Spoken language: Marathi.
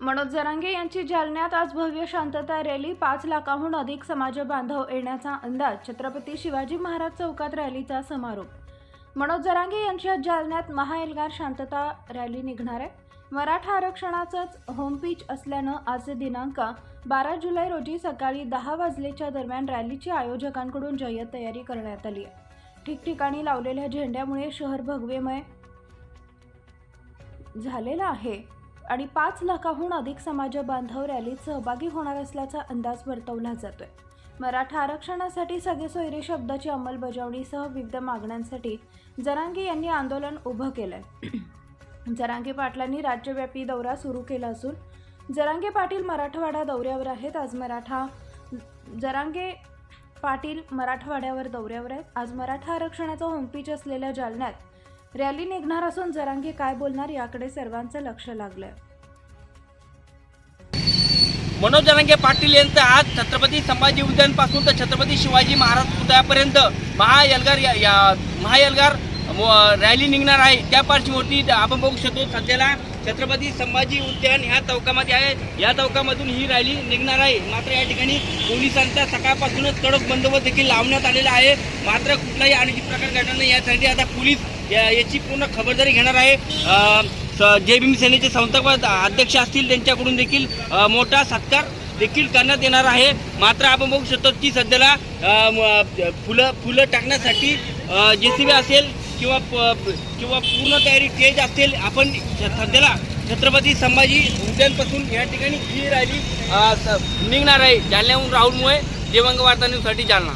मनोज जरांगे यांची जालन्यात आज भव्य शांतता रॅली पाच लाखाहून अधिक समाज बांधव येण्याचा अंदाज छत्रपती शिवाजी महाराज चौकात रॅलीचा समारोप. मनोज जरांगे यांची आज जालन्यात महाएल्गार शांतता रॅली निघणार आहे. मराठा आरक्षणाचंच होमपीच असल्यानं आज दिनांक बारा जुलै रोजी सकाळी दहा वाजलेच्या दरम्यान रॅलीची आयोजकांकडून जय्यत तयारी करण्यात आली आहे. ठिकठिकाणी लावलेल्या झेंड्यामुळे शहर भगवेमय झालेलं आहे. आणि पाच लाखाहून अधिक समाज बांधव रॅलीत सहभागी होणार असल्याचा अंदाज वर्तवला जातोय. मराठा आरक्षणासाठी सगळे सोयरे शब्दाची अंमलबजावणीसह विविध मागण्यांसाठी जरांगे यांनी आंदोलन उभं केलंय. जरांगे पाटलांनी राज्यव्यापी दौरा सुरू केला असून जरांगे पाटील मराठवाडा दौऱ्यावर आहेत. आज मराठा जरांगे पाटील मराठवाड्यावर दौऱ्यावर आहेत. आज मराठा आरक्षणाचा होमपीच असलेल्या जालन्यात रॅली निघणार असून जरांगी काय बोलणार याकडे सर्वांचं लक्ष लागलंय. मनोज जरांगे पाटील यांचं आज छत्रपती संभाजी उद्यानपासून तर छत्रपती शिवाजी महाराज उदयापर्यंत महायलगार या, या महायलगार रॅली निघणार आहे. त्या पार्श्वभूमीवरती आपण बघू शकतो सध्याला छत्रपती संभाजी उद्यान ह्या चौकामध्ये आहे. या चौकामधून ही रॅली निघणार आहे. मात्र या ठिकाणी पोलिसांचा सकाळपासूनच कडक बंदोबस्त देखील लावण्यात आलेला आहे. मात्र कुठलाही अनुचित प्रकार घडणार नाही. यासाठी आता पोलीस याची पूर्ण खबरदारी घेणार आहे. जे स- जय भीम सेनेचे संस्थापक अध्यक्ष असतील त्यांच्याकडून देखील मोठा सत्कार देखील करण्यात येणार आहे. मात्र आपण बघू शकतो की सध्याला फुलं फुलं टाकण्यासाठी जे सी बी असेल किंवा प- किंवा पूर्ण तयारी स्टेज असेल आपण सध्याला छत्रपती संभाजी उद्यानपासून या ठिकाणी ही रॅली स- निघणार आहे. जालन्याहून राहुलमुळे देवंग दिवंग वार्ता न्यूजसाठी जालना.